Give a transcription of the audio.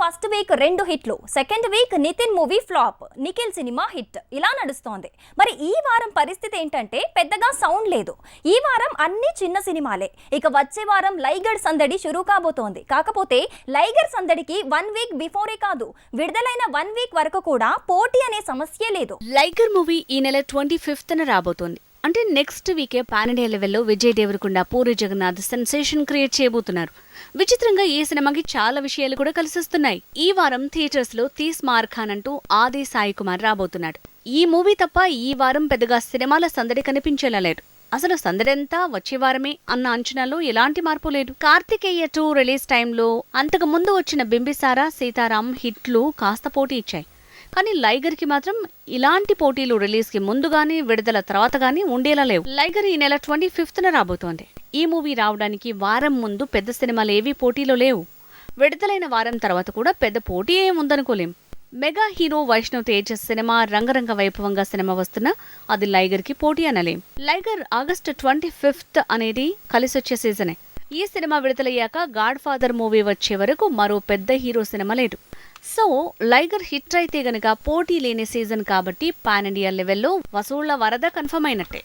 First week రెండు హిట్లు second week Nithin movie flop Nikhil cinema hit. ఇలా నడుస్తోంది. మరి ఈ వారం పరిస్థితి ఏంటంటే పెద్దగా సౌండ్ లేదు. ఈ వారం అన్ని చిన్న సినిమాలే. ఇక వచ్చే వారం లైగర్ సందడి షురూ కాబోతోంది. కాకపోతే లైగర్ సందడికి వన్ వీక్ బిఫోరే కాదు. విడుదలైన వన్ వీక్ వరకు కూడా పోటీ అనే సమస్య లేదు. లైగర్ మూవీ ఈ నెల ట్వంటీ ఫిఫ్త్ రాబోతోంది. అంటే నెక్స్ట్ వీకే పాన్ ఇండియా లెవెల్లో విజయ్ దేవరకొండ పూరి జగన్నాథ్ సెన్సేషన్ క్రియేట్ చేయబోతున్నారు. విచిత్రంగా ఈ సినిమాకి చాలా విషయాలు కూడా కలిసిస్తున్నాయి. ఈ వారం థియేటర్స్లో తీస్ మార్ ఖాన్ అంటూ ఆది సాయి కుమార్ రాబోతున్నాడు. ఈ మూవీ తప్ప ఈ వారం పెద్దగా సినిమాల సందడి కనిపించేలా లేదు. అసలు సందడంతా వచ్చే వారమే అన్న అంచనాలో ఎలాంటి మార్పు లేదు. కార్తికేయ టూ రిలీజ్ టైంలో అంతకు ముందు వచ్చిన బింబిసారా సీతారాం హిట్లు కాస్త పోటీ ఇచ్చాయి. కానీ లైగర్కి మాత్రం ఇలాంటి పోటీలు రిలీజ్కి ముందుగానే విడుదల తర్వాత గానీ ఉండేలా లేవు. లైగర్ ఈ నెల ట్వంటీ ఫిఫ్త్ న రాబోతోంది. ఈ మూవీ రావడానికి వారం ముందు పెద్ద సినిమాలు ఏవీ పోటీలో లేవు. విడుదలైన వారం తర్వాత కూడా పెద్ద పోటీ ఏం ఉందనుకోలేం. Mega hero Vaishnav Tejas cinema Rangaranga Vaibhavanga cinema వస్తున్నా అది లైగర్కి పోటీ అనలేం. లైగర్ ఆగస్టు ట్వంటీ ఫిఫ్త్ అనేది కలిసొచ్చే సీజనే. ఈ సినిమా విడుదలయ్యాక గాడ్ ఫాదర్ మూవీ వచ్చే వరకు మరో పెద్ద హీరో సినిమా లేదు. సో లైగర్ హిట్ అయితే గనక పోటీ లేని సీజన్ కాబట్టి పాన్ ఇండియా లెవెల్లో వసూళ్ళ వరద కన్ఫర్మ్ అయినట్టే.